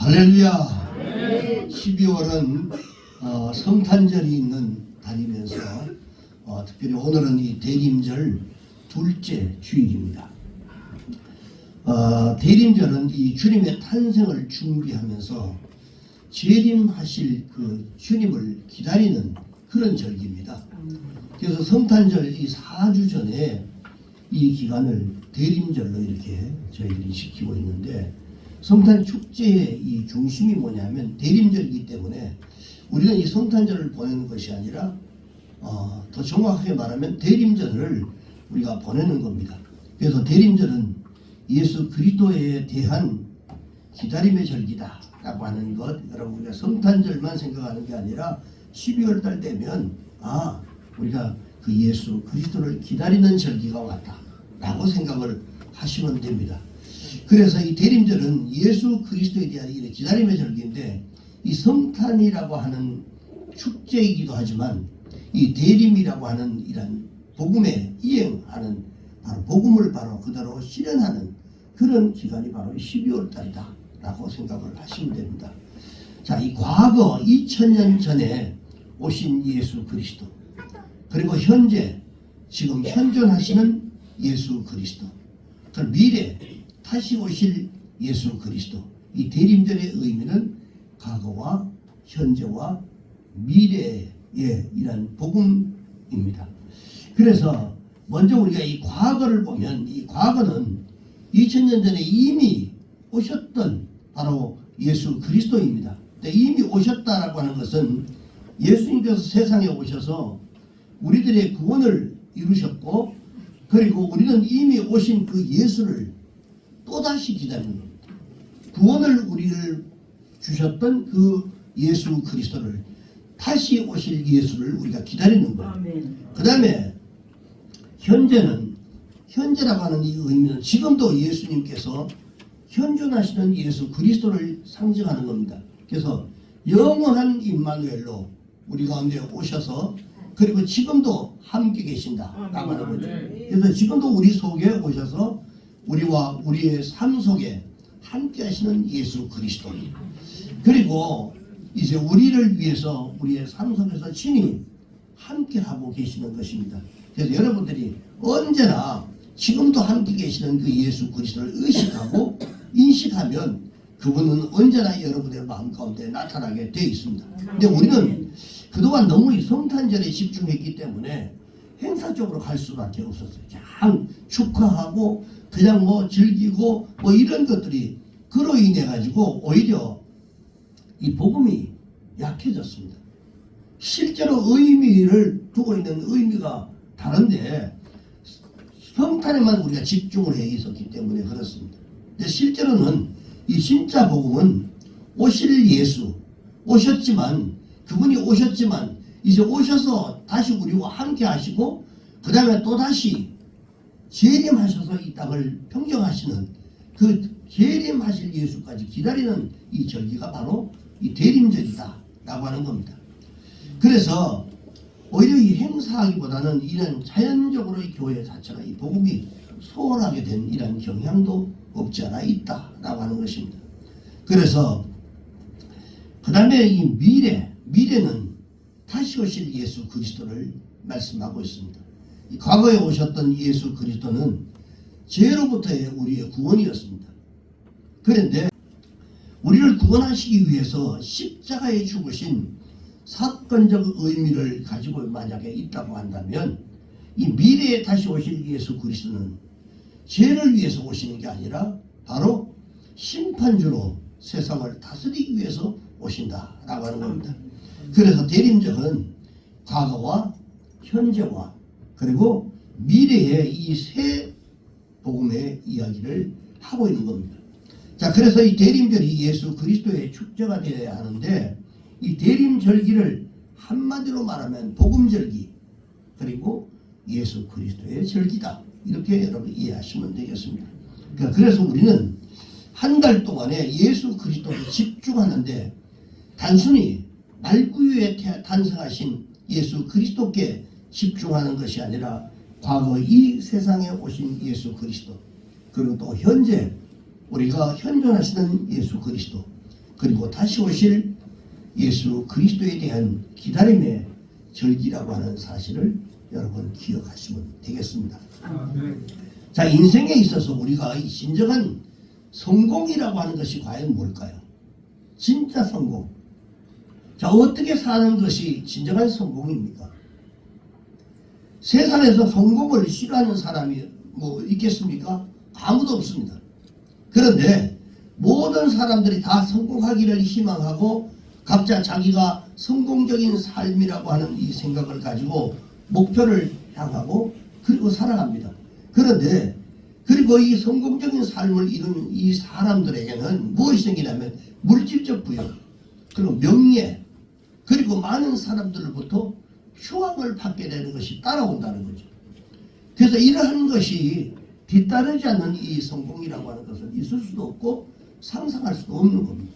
할렐루야. 12월은 어, 성탄절이 있는 달이면서 어, 특별히 오늘은 이 대림절 둘째 주일입니다. 어, 대림절은 이 주님의 탄생을 준비하면서 재림하실 그 주님을 기다리는 그런 절기입니다. 그래서 성탄절 이 4주 전에 이 기간을 대림절로 이렇게 저희들이 지키고 있는데 성탄 축제의 이 중심이 뭐냐면 대림절이기 때문에 우리는 이 성탄절을 보내는 것이 아니라 어, 더 정확하게 말하면 대림절을 우리가 보내는 겁니다. 그래서 대림절은 예수 그리스도에 대한 기다림의 절기다 라고 하는 것 여러분 우리가 성탄절만 생각하는 게 아니라 12월 달 되면 아 우리가 그 예수 그리스도를 기다리는 절기가 왔다 라고 생각을 하시면 됩니다. 그래서 이 대림절은 예수 그리스도에 대한 이 기다림의 절기인데 이 성탄이라고 하는 축제이기도 하지만 이 대림이라고 하는 이런 복음에 이행하는 바로 복음을 바로 그대로 실현하는 그런 기간이 바로 12월 달이다 라고 생각을 하시면 됩니다. 자, 이 과거 2000년 전에 오신 예수 그리스도 그리고 현재 지금 현존하시는 예수 그리스도 그 미래 다시 오실 예수 그리스도 이 대림절의 의미는 과거와 현재와 미래의 이런 복음입니다. 그래서 먼저 우리가 이 과거를 보면 이 과거는 2000년 전에 이미 오셨던 바로 예수 그리스도입니다. 이미 오셨다라고 하는 것은 예수님께서 세상에 오셔서 우리들의 구원을 이루셨고 그리고 우리는 이미 오신 그 예수를 또다시 기다리는 겁니다. 구원을 우리를 주셨던 그 예수 그리스도를 다시 오실 예수를 우리가 기다리는 거예요. 그 다음에 현재는 현재라고 하는 이 의미는 지금도 예수님께서 현존하시는 예수 그리스도를 상징하는 겁니다. 그래서 영원한 임마누엘로 우리 가운데 오셔서 그리고 지금도 함께 계신다라고 하는 거죠. 그래서 지금도 우리 속에 오셔서 우리와 우리의 삶 속에 함께 하시는 예수 그리스도. 그리고 이제 우리를 위해서 우리의 삶 속에서 친히 함께 하고 계시는 것입니다. 그래서 여러분들이 언제나 지금도 함께 계시는 그 예수 그리스도를 의식하고 인식하면 그분은 언제나 여러분의 마음 가운데 나타나게 되어 있습니다. 근데 우리는 그동안 너무 이 성탄절에 집중했기 때문에 행사적으로 갈 수밖에 없었어요. 그냥 축하하고 그냥 뭐 즐기고 뭐 이런 것들이 그로 인해 가지고 오히려 이 복음이 약해졌습니다. 실제로 의미를 두고 있는 의미가 다른데 성탄에만 우리가 집중을 해 있었기 때문에 그렇습니다. 근데 실제로는 이 진짜 복음은 오실 예수 오셨지만 그분이 오셨지만 이제 오셔서 다시 우리와 함께 하시고 그 다음에 또 다시 재림하셔서 이 땅을 평정하시는 그 재림하실 예수까지 기다리는 이 절기가 바로 이 대림절이다라고 하는 겁니다. 그래서 오히려 이 행사하기보다는 이런 자연적으로 이 교회 자체가 이 복음이 소홀하게 된 이런 경향도 없지 않아 있다라고 하는 것입니다. 그래서 그 다음에 이 미래, 미래는 다시 오실 예수 그리스도를 말씀하고 있습니다. 이 과거에 오셨던 예수 그리스도는 죄로부터의 우리의 구원이었습니다. 그런데 우리를 구원하시기 위해서 십자가에 죽으신 사건적 의미를 가지고 만약에 있다고 한다면 이 미래에 다시 오실 예수 그리스도는 죄를 위해서 오시는 게 아니라 바로 심판주로 세상을 다스리기 위해서 오신다라고 하는 겁니다. 그래서 대림적은 과거와 현재와 그리고 미래의 이세 복음의 이야기를 하고 있는 겁니다. 자, 그래서 이 대림절이 예수 그리스도의 축제가 되어야 하는데 이 대림절기를 한마디로 말하면 복음절기 그리고 예수 그리스도의 절기다. 이렇게 여러분 이해하시면 되겠습니다. 그러니까 그래서 우리는 한 달 동안에 예수 그리스도에 집중하는데 단순히 말구유에 태- 탄생하신 예수 그리스도께 집중하는 것이 아니라 과거 이 세상에 오신 예수 그리스도 그리고 또 현재 우리가 현존하시는 예수 그리스도 그리고 다시 오실 예수 그리스도에 대한 기다림의 절기라고 하는 사실을 여러분 기억하시면 되겠습니다. 자, 인생에 있어서 우리가 이 진정한 성공이라고 하는 것이 과연 뭘까요? 진짜 성공. 자, 어떻게 사는 것이 진정한 성공입니까? 세상에서 성공을 싫어하는 사람이 뭐 있겠습니까? 아무도 없습니다. 그런데 모든 사람들이 다 성공하기를 희망하고 각자 자기가 성공적인 삶이라고 하는 이 생각을 가지고 목표를 향하고 그리고 살아갑니다. 그런데 그리고 이 성공적인 삶을 이루는 이 사람들에게는 무엇이 생기냐면 물질적 부여 그리고 명예 그리고 많은 사람들로부터 휴학을 받게 되는 것이 따라온다는 거죠. 그래서 이러한 것이 뒤따르지 않는 이 성공이라고 하는 것은 있을 수도 없고 상상할 수도 없는 겁니다.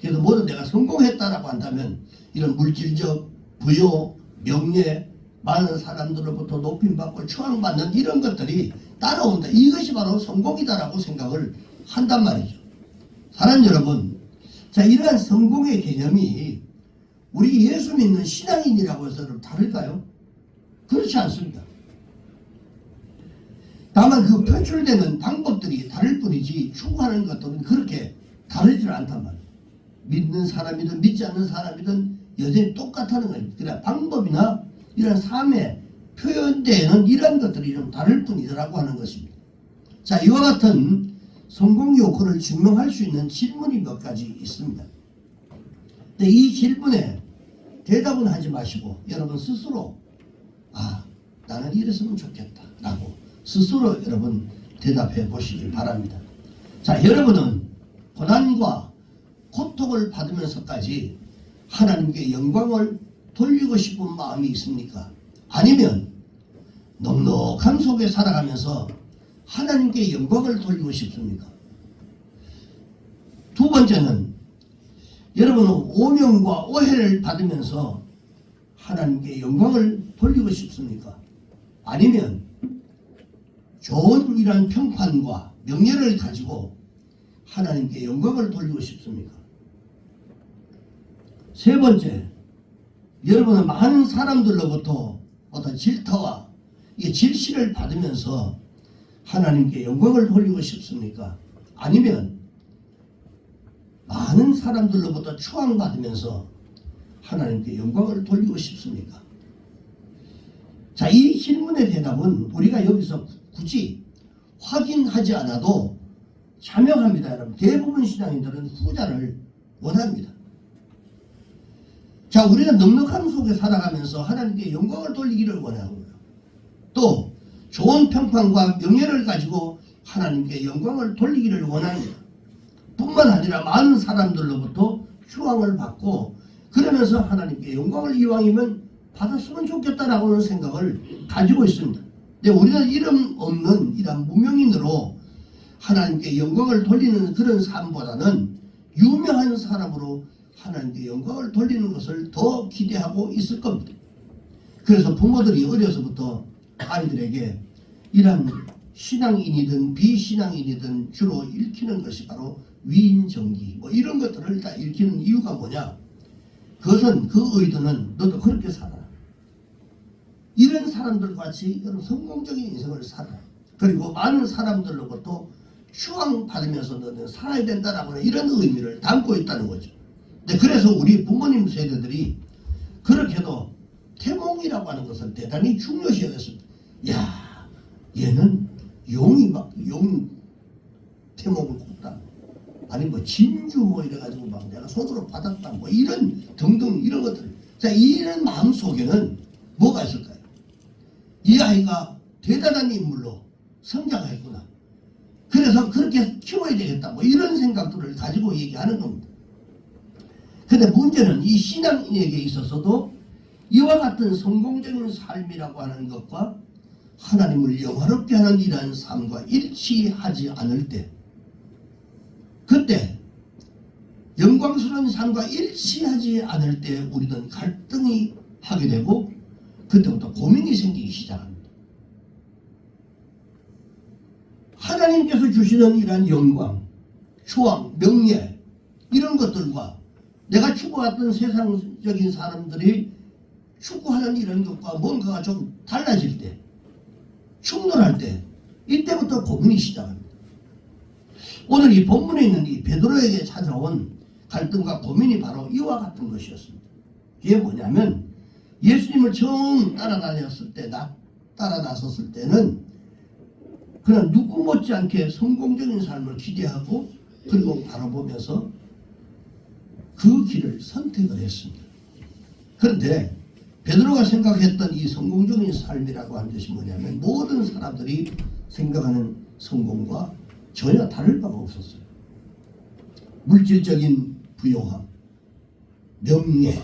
그래서 뭐든 내가 성공했다라고 한다면 이런 물질적 부여, 명예, 많은 사람들로부터 높임받고 추앙받는 이런 것들이 따라온다. 이것이 바로 성공이다라고 생각을 한단 말이죠. 사랑 여러분, 자 이러한 성공의 개념이 우리 예수 믿는 신앙인이라고 해서 좀 다를까요? 그렇지 않습니다. 다만 그 표출되는 방법들이 다를 뿐이지 추구하는 것들은 그렇게 다르지 않단 말이에요. 믿는 사람이든 믿지 않는 사람이든 여전히 똑같다는 거예요. 그래 방법이나 이런 삶의 표현되는 이런 것들이 좀 다를 뿐이더라고 하는 것입니다. 자 이와 같은 성공 요구를 증명할 수 있는 질문이 몇 가지 있습니다. 근데 이 질문에 대답은 하지 마시고 여러분 스스로 아 나는 이랬으면 좋겠다 라고 스스로 여러분 대답해 보시기 바랍니다. 자 여러분은 고난과 고통을 받으면서까지 하나님께 영광을 돌리고 싶은 마음이 있습니까? 아니면 넉넉함 속에 살아가면서 하나님께 영광을 돌리고 싶습니까? 두 번째는 여러분은 오명과 오해를 받으면서 하나님께 영광을 돌리고 싶습니까? 아니면 좋은 이런 평판과 명예를 가지고 하나님께 영광을 돌리고 싶습니까? 세 번째, 여러분은 많은 사람들로부터 어떤 질타와 이 질시를 받으면서 하나님께 영광을 돌리고 싶습니까? 아니면 많은 사람들로부터 추앙받으면서 하나님께 영광을 돌리고 싶습니까? 자, 이 질문의 대답은 우리가 여기서 굳이 확인하지 않아도 자명합니다, 여러분. 대부분 신앙인들은 후자를 원합니다. 자, 우리는 넉넉함 속에 살아가면서 하나님께 영광을 돌리기를 원하고요. 또 좋은 평판과 명예를 가지고 하나님께 영광을 돌리기를 원합니다. 뿐만 아니라 많은 사람들로부터 추앙을 받고 그러면서 하나님께 영광을 이왕이면 받았으면 좋겠다라고 하는 생각을 가지고 있습니다. 근데 우리는 이름 없는 이런 무명인으로 하나님께 영광을 돌리는 그런 삶보다는 유명한 사람으로 하나님께 영광을 돌리는 것을 더 기대하고 있을 겁니다. 그래서 부모들이 어려서부터 아이들에게 이런 신앙인이든 비신앙인이든 주로 읽히는 것이 바로 위인정기 뭐 이런 것들을 다 읽히는 이유가 뭐냐? 그것은 그 의도는 너도 그렇게 살아. 이런 사람들 같이 여러분 성공적인 인생을 살아. 그리고 많은 사람들로부터 추앙받으면서 너는 살아야 된다라고 하는 이런 의미를 담고 있다는 거죠. 네, 그래서 우리 부모님 세대들이 그렇게도 태몽이라고 하는 것을 대단히 중요시 여겼습니다. 야, 얘는 막용 태몽을 꿨다. 아니 뭐 진주 뭐 이래가지고 막 내가 손으로 받았다 뭐 이런 등등 이런 것들. 자 이런 마음 속에는 뭐가 있을까요? 이 아이가 대단한 인물로 성장했구나. 그래서 그렇게 키워야 되겠다. 뭐 이런 생각들을 가지고 얘기하는 겁니다. 근데 문제는 이 신앙인에게 있어서도 이와 같은 성공적인 삶이라고 하는 것과 하나님을 영화롭게 하는 이러한 삶과 일치하지 않을 때 그때 영광스러운 삶과 일치하지 않을 때 우리는 갈등이 하게 되고 그때부터 고민이 생기기 시작합니다. 하나님께서 주시는 이러한 영광, 추앙, 명예 이런 것들과 내가 추구했던 세상적인 사람들이 추구하는 이런 것과 뭔가가 좀 달라질 때 충돌할 때 이때부터 고민이 시작합니다. 오늘 이 본문에 있는 이 베드로에게 찾아온 갈등과 고민이 바로 이와 같은 것이었습니다. 이게 뭐냐면 예수님을 처음 따라다녔을 때, 나, 따라 나섰을 때는 그는 누구 못지않게 성공적인 삶을 기대하고 그리고 바라보면서 그 길을 선택을 했습니다. 그런데 베드로가 생각했던 이 성공적인 삶이라고 하는 것이 뭐냐면 모든 사람들이 생각하는 성공과 전혀 다를 바가 없었어요. 물질적인 부요함, 명예,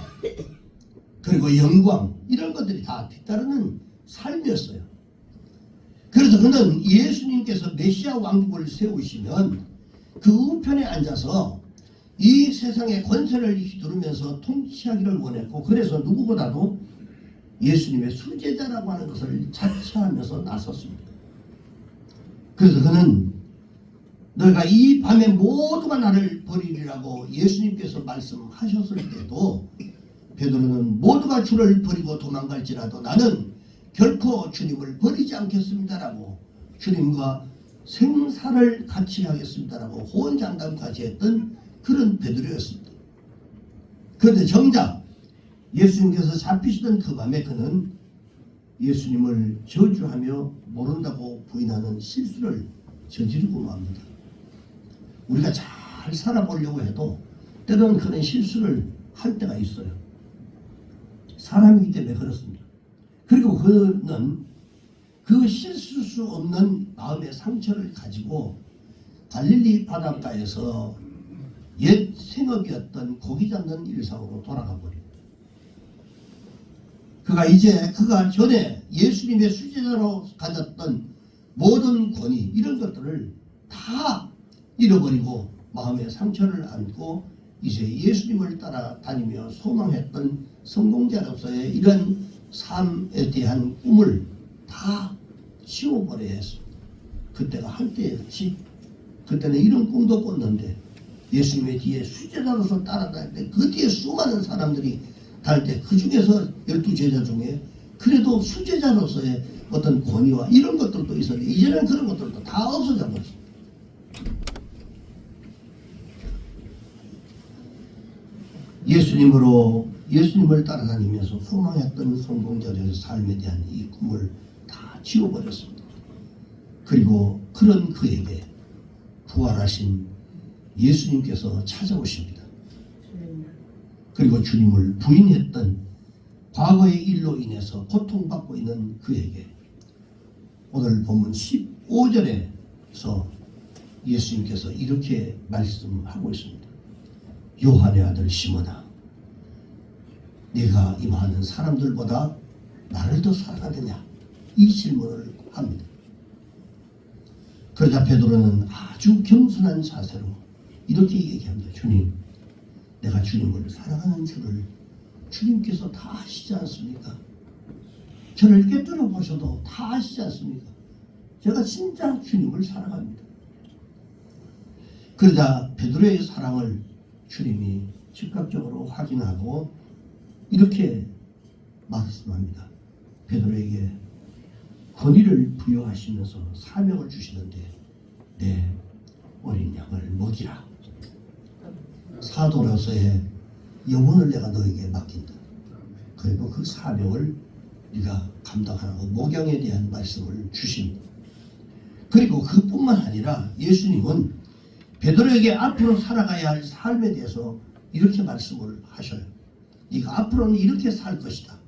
그리고 영광 이런 것들이 다 뒤따르는 삶이었어요. 그래서 그는 예수님께서 메시아 왕국을 세우시면 그 우편에 앉아서 이 세상의 권세를 휘두르면서 통치하기를 원했고 그래서 누구보다도 예수님의 수제자라고 하는 것을 자처하면서 나섰습니다. 그래서 그는 너희가 이 밤에 모두가 나를 버리리라고 예수님께서 말씀하셨을 때도 베드로는 모두가 주를 버리고 도망갈지라도 나는 결코 주님을 버리지 않겠습니다라고 주님과 생사를 같이 하겠습니다라고 호언장담까지 했던 그런 베드로였습니다. 그런데 정작 예수님께서 잡히시던 그 밤에 그는 예수님을 저주하며 모른다고 부인하는 실수를 저지르고 맙니다. 우리가 잘 살아보려고 해도 때로는 그런 실수를 할 때가 있어요. 사람이기 때문에 그렇습니다. 그리고 그는 그 실수 수 없는 마음의 상처를 가지고 갈릴리 바닷가에서 옛 생업이었던 고기 잡는 일상으로 돌아가 버립니다. 그가 이제 그가 전에 예수님의 수제자로 가졌던 모든 권위 이런 것들을 다 잃어버리고 마음의 상처를 안고 이제 예수님을 따라다니며 소망했던 성공자로서의 이런 삶에 대한 꿈을 다 지워버려야 했습니다. 그때가 한때였지. 그때는 이런 꿈도 꿨는데 예수님의 뒤에 수제자로서 따라다닐 때그 뒤에 수많은 사람들이 다닐 때그 중에서 열두 제자 중에 그래도 수제자로서의 어떤 권위와 이런 것들도 있었는데 이제는 그런 것들도 다 없어져 버렸습니다. 예수님으로 예수님을 따라다니면서 소망했던 성공자들의 삶에 대한 이 꿈을 다 지워버렸습니다. 그리고 그런 그에게 부활하신 예수님께서 찾아오십니다. 그리고 주님을 부인했던 과거의 일로 인해서 고통받고 있는 그에게 오늘 본문 15절에서 예수님께서 이렇게 말씀하고 있습니다. 요한의 아들 시몬아 이 많은 사람들보다 나를 더 사랑하느냐 이 질문을 합니다. 그러자 베드로는 아주 겸손한 자세로 이렇게 얘기합니다. 주님 내가 주님을 사랑하는 줄을 주님께서 다 아시지 않습니까? 저를 꿰뚫어 보셔도 다 아시지 않습니까? 제가 진짜 주님을 사랑합니다. 그러자 베드로의 사랑을 주님이 즉각적으로 확인하고 이렇게 말씀합니다. 베드로에게 권위를 부여하시면서 사명을 주시는데 내 어린 양을 먹이라. 사도로서의 영혼을 내가 너에게 맡긴다. 그리고 그 사명을 네가 감당하라고 목양에 대한 말씀을 주십니다. 그리고 그뿐만 아니라 예수님은 베드로에게 앞으로 살아가야 할 삶에 대해서 이렇게 말씀을 하셔요. 네가 앞으로는 이렇게 살 것이다.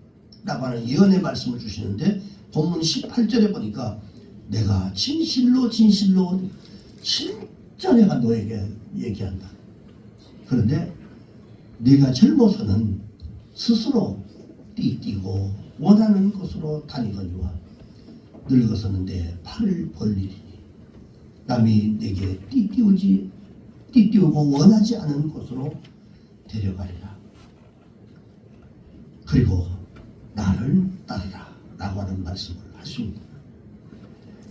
라고 하는 예언의 말씀을 주시는데 본문 18절에 보니까 내가 진실로 진실로 진짜 내가 너에게 얘기한다. 그런데 네가 젊어서는 스스로 띠뛰고 원하는 곳으로 다니거니와 늙어서는 내 팔을 벌리리니 남이 내게 띠띠우지 띠띠우고 원하지 않은 곳으로 데려가리라. 그리고 나를 따르라 라고 하는 말씀을 하십니다.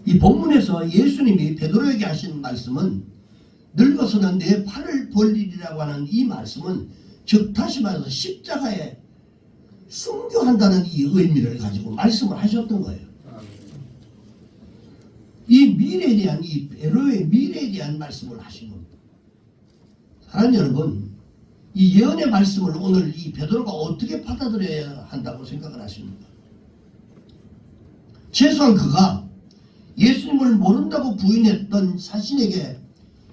이 본문에서 예수님이 베드로에게 하신 말씀은 늙어서는 내 팔을 벌리리라고 하는 이 말씀은 즉 다시 말해서 십자가에 순교한다는 이 의미를 가지고 말씀을 하셨던 거예요. 이 미래에 대한 이 베로의 미래에 대한 말씀을 하신 겁니다. 사랑하는 여러분, 이 예언의 말씀을 오늘 이 베드로가 어떻게 받아들여야 한다고 생각을 하십니까? 최소한 그가 예수님을 모른다고 부인했던 자신에게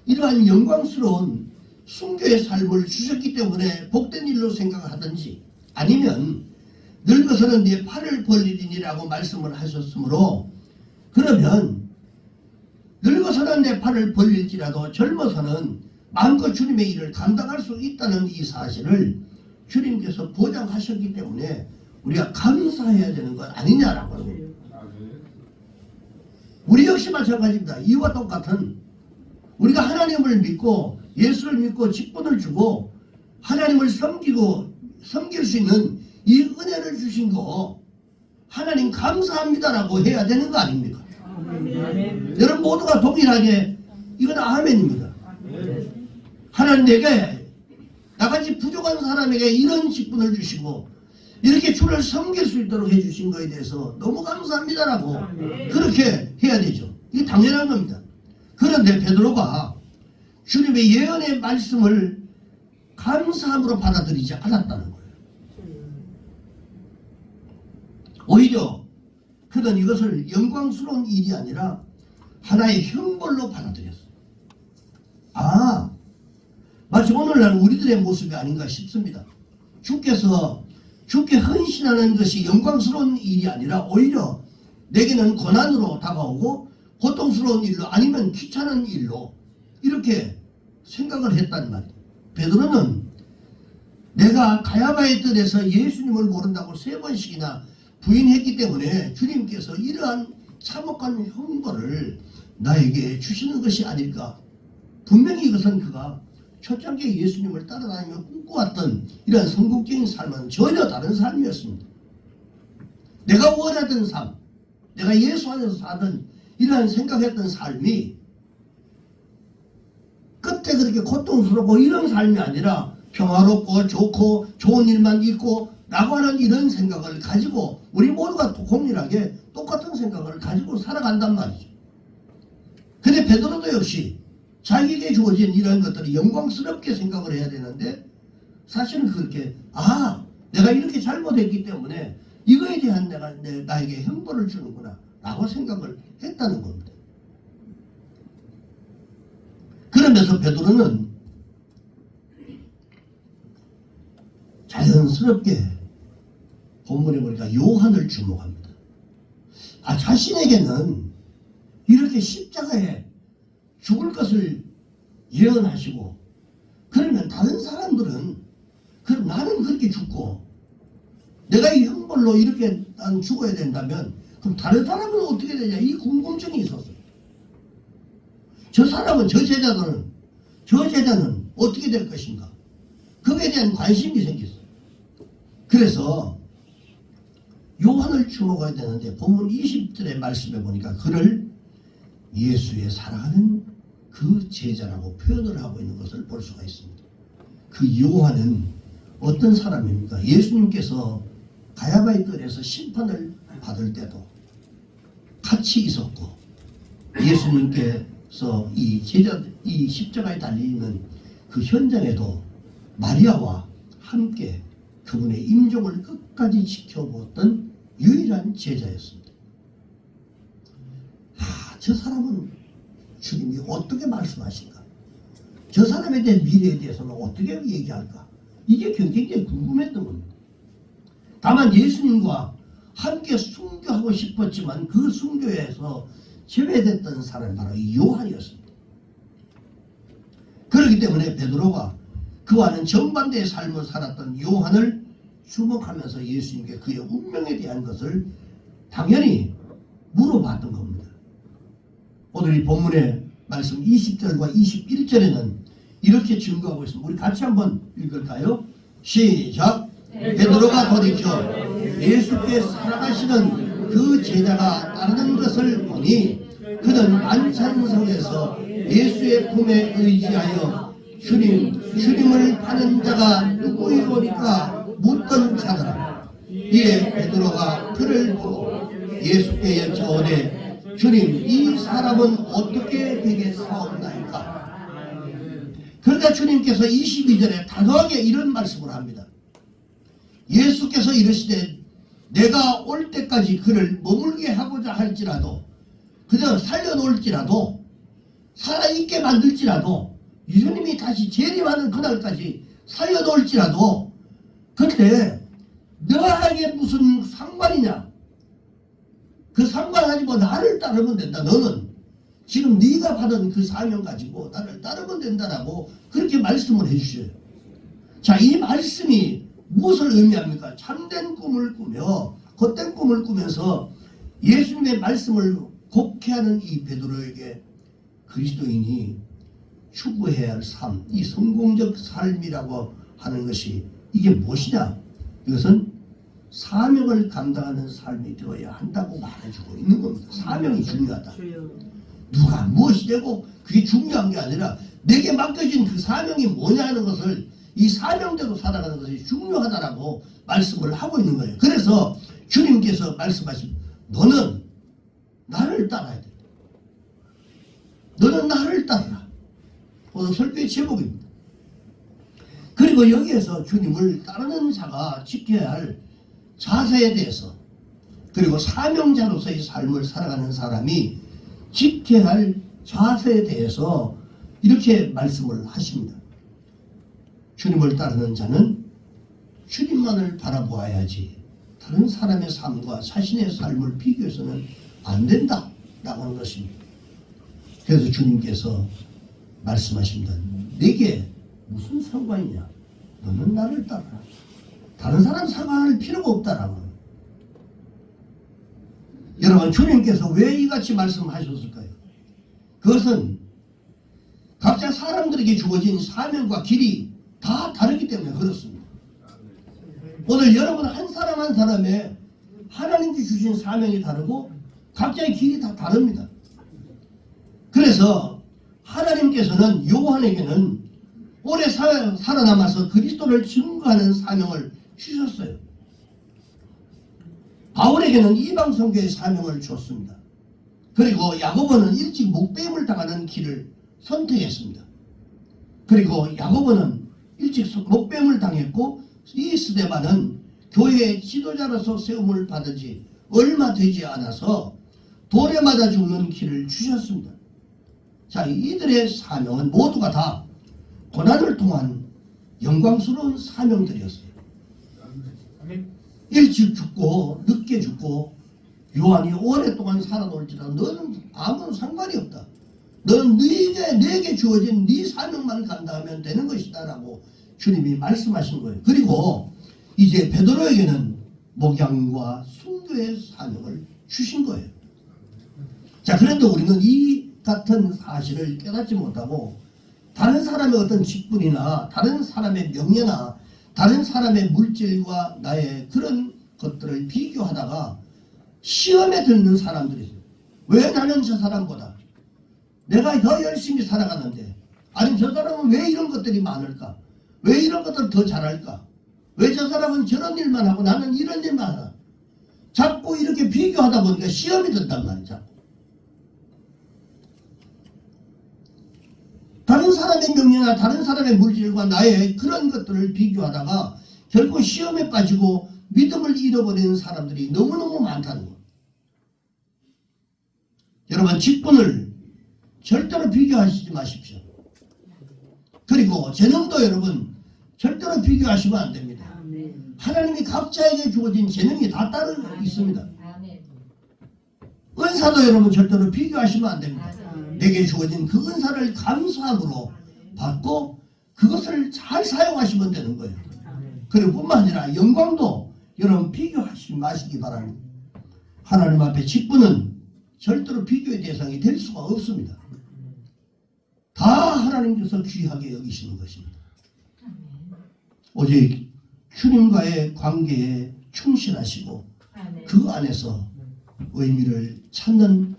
이러한 영광스러운 순교의 삶을 주셨기 때문에 복된 일로 생각하든지 아니면 늙어서는 내 팔을 벌리리니라고 말씀을 하셨으므로 그러면 늙어서는 내 팔을 벌릴지라도 젊어서는 마음껏 주님의 일을 감당할 수 있다는 이 사실을 주님께서 보장하셨기 때문에 우리가 감사해야 되는 것 아니냐라고 합니다. 우리 역시 마찬가지입니다. 이와 똑같은 우리가 하나님을 믿고 예수를 믿고 직분을 주고 하나님을 섬기고 섬길 수 있는 이 은혜를 주신 거 하나님 감사합니다라고 해야 되는 거 아닙니까? 여러분 모두가 동일하게 이건 아멘입니다. 하나님 내게 나같이 부족한 사람에게 이런 직분을 주시고 이렇게 주를 섬길 수 있도록 해주신 거에 대해서 너무 감사합니다라고 그렇게 해야 되죠. 이게 당연한 겁니다. 그런데 베드로가 주님의 예언의 말씀을 감사함으로 받아들이지 않았다는 거예요. 오히려 그는 이것을 영광스러운 일이 아니라 하나의 형벌로 받아들였어요. 아, 마치 오늘날 우리들의 모습이 아닌가 싶습니다. 주께서 주께 헌신하는 것이 영광스러운 일이 아니라 오히려 내게는 고난으로 다가오고 고통스러운 일로 아니면 귀찮은 일로 이렇게 생각을 했단 말이에요. 베드로는 내가 가야바의 뜰에서 예수님을 모른다고 세 번씩이나 부인했기 때문에 주님께서 이러한 참혹한 형벌을 나에게 주시는 것이 아닐까. 분명히 이것은 그가 초창기에 예수님을 따라다니며 꿈꿔왔던 이러한 성공적인 삶은 전혀 다른 삶이었습니다. 내가 원하던 삶, 내가 예수 안에서 사던 이러한 생각했던 삶이 끝에 그렇게 고통스럽고 이런 삶이 아니라 평화롭고 좋고 좋은 일만 있고 라고 하는 이런 생각을 가지고 우리 모두가 공일하게 똑같은 생각을 가지고 살아간단 말이죠. 근데 베드로도 역시 자기에게 주어진 이런 것들을 영광스럽게 생각을 해야 되는데 사실은 그렇게 아 내가 이렇게 잘못했기 때문에 이거에 대한 내가 내, 나에게 형벌을 주는구나 라고 생각을 했다는 겁니다. 그러면서 베드로는 자연스럽게 본문에 보니까 요한을 주목합니다. 아 자신에게는 이렇게 십자가에 죽을 것을 예언하시고 그러면 다른 사람들은 그럼 나는 그렇게 죽고 내가 이 형벌로 이렇게 난 죽어야 된다면 그럼 다른 사람은 어떻게 되냐 이 궁금증이 있었어요. 저 사람은 저 제자들은 저 제자는 어떻게 될 것인가 그거에 대한 관심이 생겼어요. 그래서 요한을 주목해야 되는데 본문 20절의 말씀에 보니까 그를 예수의 사랑하는 그 제자라고 표현을 하고 있는 것을 볼 수가 있습니다. 그 요한은 어떤 사람입니까? 예수님께서 가야바의 뜰에서 심판을 받을 때도 같이 있었고 예수님께서 이 제자 이 십자가에 달리는 그 현장에도 마리아와 함께 그분의 임종을 끝까지 지켜보았던 유일한 제자였습니다. 아, 저 사람은 주님이 어떻게 말씀하실까? 저 사람에 대한 미래에 대해서는 어떻게 얘기할까? 이게 굉장히 궁금했던 겁니다. 다만 예수님과 함께 순교하고 싶었지만 그 순교에서 제외됐던 사람이 바로 이 요한이었습니다. 그렇기 때문에 베드로가 그와는 정반대의 삶을 살았던 요한을 주목하면서 예수님께 그의 운명에 대한 것을 당연히 물어봤던 겁니다. 오늘 이 본문의 말씀 20절과 21절에는 이렇게 증거하고 있습니다. 우리 같이 한번 읽을까요? 시작. 베드로가 돌이켜 예수께 살아가시는 그 제자가 따르는 것을 보니 그는 만찬석에서 예수의 품에 의지하여 주님 주님을 파는 자가 누구이오니까 묻던 자더라. 이에 베드로가 그를 보고 예수께 여쭤오되 주님 이 사람은 어떻게 되겠사옵나이까? 그러니까 주님께서 22절에 단호하게 이런 말씀을 합니다 예수께서 이르시되 내가 올 때까지 그를 머물게 하고자 할지라도 그저 살려놓을지라도 살아있게 만들지라도 예수님이 다시 재림하는 그날까지 살려놓을지라도 근데 너에게 무슨 상관이냐? 그 상관하지 뭐 나를 따르면 된다 너는. 지금 네가 받은 그 사명 가지고 나를 따르면 된다라고 그렇게 말씀을 해주셔요. 자이 말씀이 무엇을 의미합니까 참된 꿈을 꾸며 헛된 꿈을 꾸면서 예수님의 말씀을 곡해하는 이 베드로에게 그리스도인이 추구해야 할 삶, 이 성공적 삶이라고 하는 것이 이게 무엇이냐? 이것은 사명을 감당하는 삶이 되어야 한다고 말해주고 있는 겁니다. 사명이 중요하다. 누가 무엇이 되고 그게 중요한 게 아니라 내게 맡겨진 그 사명이 뭐냐는 것을 이 사명대로 살아가는 것이 중요하다라고 말씀을 하고 있는 거예요. 그래서 주님께서 말씀하신 너는 나를 따라야 돼. 너는 나를 따르라. 오늘 설교의 제목입니다. 그리고 여기에서 주님을 따르는 자가 지켜야 할 자세에 대해서 그리고 사명자로서의 삶을 살아가는 사람이 지켜야 할 자세에 대해서 이렇게 말씀을 하십니다. 주님을 따르는 자는 주님만을 바라보아야지 다른 사람의 삶과 자신의 삶을 비교해서는 안 된다 라고 하는 것입니다. 그래서 주님께서 말씀하십니다. 내게 무슨 상관이냐? 너는 나를 따르라. 다른 사람 상관할 필요가 없다라고. 여러분 주님께서 왜 이같이 말씀하셨을까요? 그것은 각자 사람들에게 주어진 사명과 길이 다 다르기 때문에 그렇습니다. 오늘 여러분 한 사람 한 사람의 하나님께 주신 사명이 다르고 각자의 길이 다 다릅니다. 그래서 하나님께서는 요한에게는 오래 살- 살아남아서 그리스도를 증거하는 사명을 주셨어요. 바울에게는 이방 선교의 사명을 주었습니다. 그리고 야고보는 일찍 목배임을 당하는 길을 선택했습니다. 그리고 야고보는 일찍 목배임을 당했고 이 스데반은 교회의 지도자로서 세움을 받은 지 얼마 되지 않아서 돌에 맞아 죽는 길을 주셨습니다. 자, 이들의 사명은 모두가 다 고난을 통한 영광스러운 사명들이었어요. 일찍 죽고 늦게 죽고 요한이 오랫동안 살아놀지라도 너는 아무런 상관이 없다. 너는 네게 내게 주어진 네 사명만 감당하면 되는 것이다라고 주님이 말씀하신 거예요. 그리고 이제 베드로에게는 목양과 순교의 사명을 주신 거예요. 자, 그런데 우리는 이 같은 사실을 깨닫지 못하고 다른 사람의 어떤 직분이나 다른 사람의 명예나 다른 사람의 물질과 나의 그런 것들을 비교하다가 시험에 듣는 사람들이. 왜 나는 저 사람보다 내가 더 열심히 살아가는데 아니 저 사람은 왜 이런 것들이 많을까? 왜 이런 것들을 더 잘할까? 왜 저 사람은 저런 일만 하고 나는 이런 일만 하나? 자꾸 이렇게 비교하다 보니까 시험이 든단 말이죠. 다른 사람의 명예나 다른 사람의 물질과 나의 그런 것들을 비교하다가 결국 시험에 빠지고 믿음을 잃어버리는 사람들이 너무너무 많다는 것. 여러분 직분을 절대로 비교하시지 마십시오. 그리고 재능도 여러분 절대로 비교하시면 안 됩니다. 하나님이 각자에게 주어진 재능이 다 따로 있습니다. 은사도 여러분 절대로 비교하시면 안 됩니다. 내게 주어진 그 은사를 감사함으로 받고 그것을 잘 사용하시면 되는 거예요. 그리고 뿐만 아니라 영광도 여러분 비교하지 마시기 바랍니다. 하나님 앞에 직분은 절대로 비교의 대상이 될 수가 없습니다. 다 하나님께서 귀하게 여기시는 것입니다. 오직 주님과의 관계에 충실하시고 그 안에서 의미를 찾는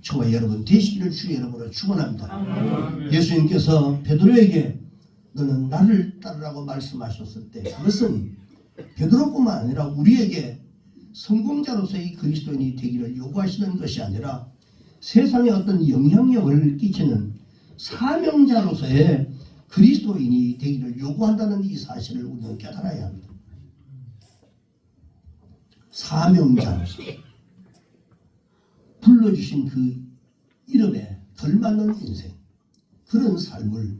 저와 여러분 되시기를 주의 이름으로 축원합니다. 예수님께서 베드로에게 너는 나를 따르라고 말씀하셨을 때 그것은 베드로뿐만 아니라 우리에게 성공자로서의 그리스도인이 되기를 요구하시는 것이 아니라 세상에 어떤 영향력을 끼치는 사명자로서의 그리스도인이 되기를 요구한다는 이 사실을 우리는 깨달아야 합니다. 사명자로서 불러주신 그 이름에 걸맞는 인생 그런 삶을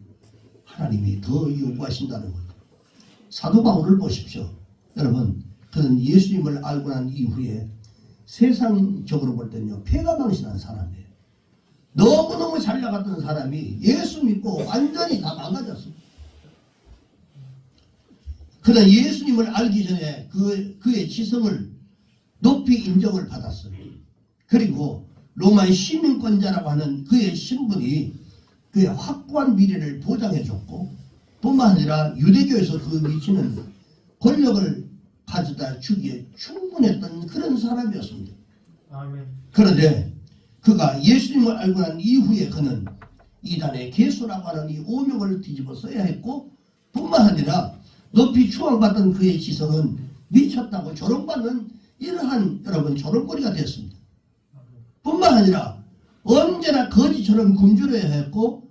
하나님이 더 요구하신다는 겁니다. 사도 바울을 보십시오. 여러분 그는 예수님을 알고 난 이후에 세상적으로 볼 때는요 폐가 망신한 사람이에요. 너무너무 잘 나갔던 사람이 예수 믿고 완전히 다 망가졌습니다. 그는 예수님을 알기 전에 그, 그의 지성을 높이 인정을 받았어요. 그리고 로마의 시민권자라고 하는 그의 신분이 그의 확고한 미래를 보장해 줬고 뿐만 아니라 유대교에서 그 위치는 권력을 가져다 주기에 충분했던 그런 사람이었습니다. 아멘. 그런데 그가 예수님을 알고 난 이후에 그는 이단의 개수라고 하는 이 오명을 뒤집어 써야 했고 뿐만 아니라 높이 추앙받던 그의 지성은 미쳤다고 조롱받는 이러한 여러분 조롱거리가 됐습니다. 뿐만 아니라 언제나 거지처럼 굶주려야 했고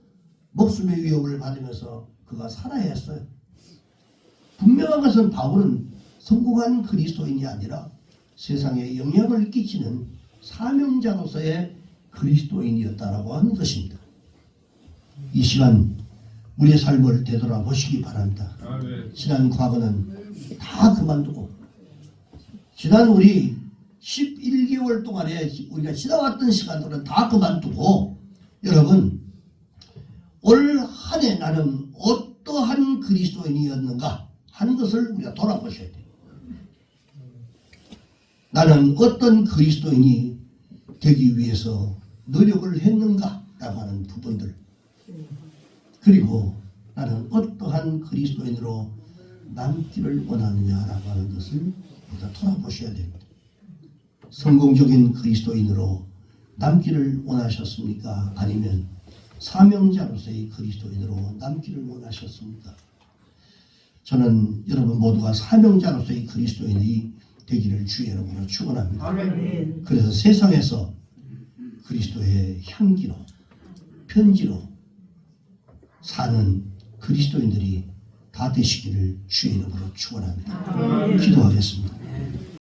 목숨의 위협을 받으면서 그가 살아야 했어요. 분명한 것은 바울은 성공한 그리스도인이 아니라 세상에 영향을 끼치는 사명자로서의 그리스도인이었다라고 하는 것입니다. 이 시간 우리의 삶을 되돌아보시기 바랍니다. 지난 과거는 다 그만두고 지난 우리 11개월 동안에 우리가 지나왔던 시간들은 다 그만두고 여러분 올 한 해 나는 어떠한 그리스도인이었는가 하는 것을 우리가 돌아보셔야 돼요. 나는 어떤 그리스도인이 되기 위해서 노력을 했는가라고 하는 부분들 그리고 나는 어떠한 그리스도인으로 남기를 원하느냐라고 하는 것을 우리가 돌아보셔야 됩니다. 성공적인 그리스도인으로 남기를 원하셨습니까? 아니면 사명자로서의 그리스도인으로 남기를 원하셨습니까? 저는 여러분 모두가 사명자로서의 그리스도인이 되기를 주의 이름으로 축원합니다. 아멘. 그래서 세상에서 그리스도의 향기로 편지로 사는 그리스도인들이 다 되시기를 주의 이름으로 축원합니다. 기도하겠습니다.